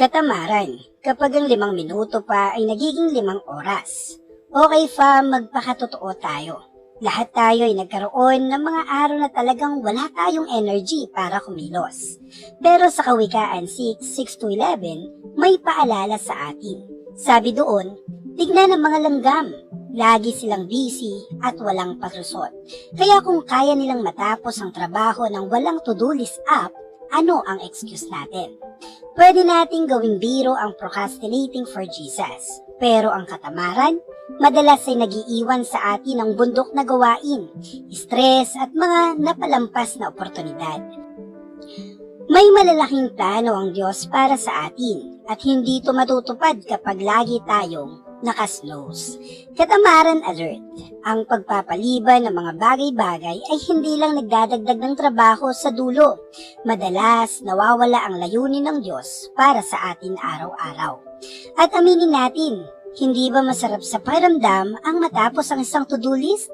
Katamaran, kapag ang limang minuto pa ay nagiging limang oras. Okay fam, magpakatotoo tayo. Lahat tayo ay nagkaroon ng mga araw na talagang wala tayong energy para kumilos. Pero sa Kawikaan 6, 6 to 11, may paalala sa atin. Sabi doon, tignan ang mga langgam. Lagi silang busy at walang palusot. Kaya kung kaya nilang matapos ang trabaho ng walang to-do list app, ano ang excuse natin? Pwede nating gawing biro ang procrastinating for Jesus. Pero ang katamaran, madalas ay nagiiwan sa atin ng bundok na gawain, stress at mga napalampas na oportunidad. May malalaking plano ang Diyos para sa atin at hindi ito matutupad kapag lagi tayong nakasnose. Katamaran alert. Ang pagpapaliban ng mga bagay-bagay ay hindi lang nagdadagdag ng trabaho sa dulo. Madalas nawawala ang layunin ng Diyos para sa atin araw-araw. At aminin natin, hindi ba masarap sa pakiramdam ang matapos ang isang to-do list?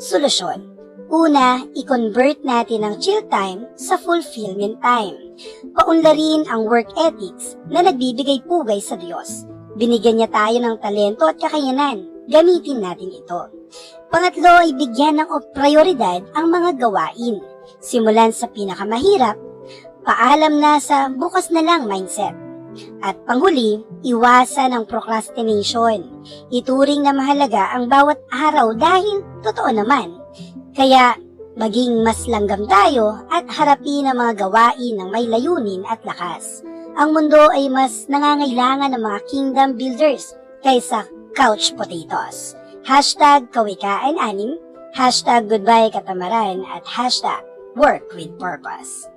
Solusyon. Una, i-convert natin ang chill time sa fulfillment time. Paunlarin ang work ethics na nagbibigay pugay sa Diyos. Binigyan niya tayo ng talento at kakayanan. Gamitin natin ito. Pangatlo ay bigyan ng prioridad ang mga gawain. Simulan sa pinakamahirap, paalam na sa bukas na lang mindset. At panghuli, iwasan ang procrastination. Ituring na mahalaga ang bawat araw dahil totoo naman. Kaya maging mas langgam tayo at harapin ang mga gawain ng may layunin at lakas. Ang mundo ay mas nangangailangan ng mga kingdom builders kaysa couch potatoes. Hashtag kawikaan anim, hashtag goodbye katamaran at hashtag work with purpose.